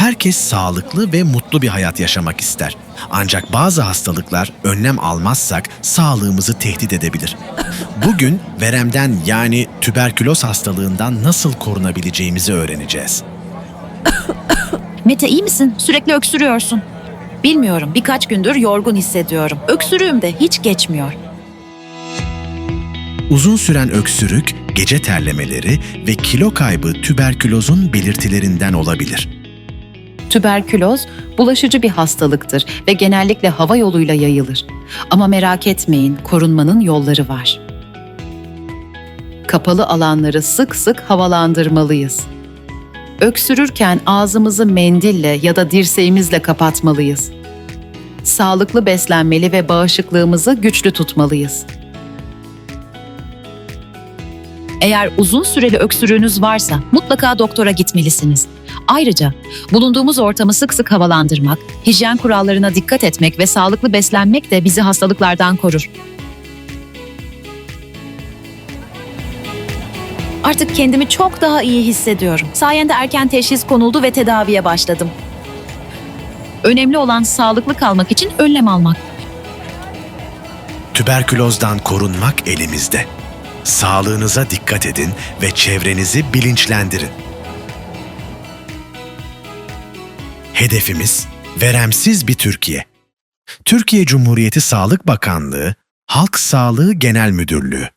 Herkes sağlıklı ve mutlu bir hayat yaşamak ister. Ancak bazı hastalıklar önlem almazsak sağlığımızı tehdit edebilir. Bugün veremden yani tüberküloz hastalığından nasıl korunabileceğimizi öğreneceğiz. Mete iyi misin? Sürekli öksürüyorsun. Bilmiyorum birkaç gündür yorgun hissediyorum. Öksürüğüm de hiç geçmiyor. Uzun süren öksürük, gece terlemeleri ve kilo kaybı tüberkülozun belirtilerinden olabilir. Tüberküloz bulaşıcı bir hastalıktır ve genellikle hava yoluyla yayılır. Ama merak etmeyin, korunmanın yolları var. Kapalı alanları sık sık havalandırmalıyız. Öksürürken ağzımızı mendille ya da dirseğimizle kapatmalıyız. Sağlıklı beslenmeli ve bağışıklığımızı güçlü tutmalıyız. Eğer uzun süreli öksürüğünüz varsa mutlaka doktora gitmelisiniz. Ayrıca bulunduğumuz ortamı sık sık havalandırmak, hijyen kurallarına dikkat etmek ve sağlıklı beslenmek de bizi hastalıklardan korur. Artık kendimi çok daha iyi hissediyorum. Sayende erken teşhis konuldu ve tedaviye başladım. Önemli olan sağlıklı kalmak için önlem almak. Tüberkülozdan korunmak elimizde. Sağlığınıza dikkat edin ve çevrenizi bilinçlendirin. Hedefimiz veremsiz bir Türkiye. Türkiye Cumhuriyeti Sağlık Bakanlığı, Halk Sağlığı Genel Müdürlüğü.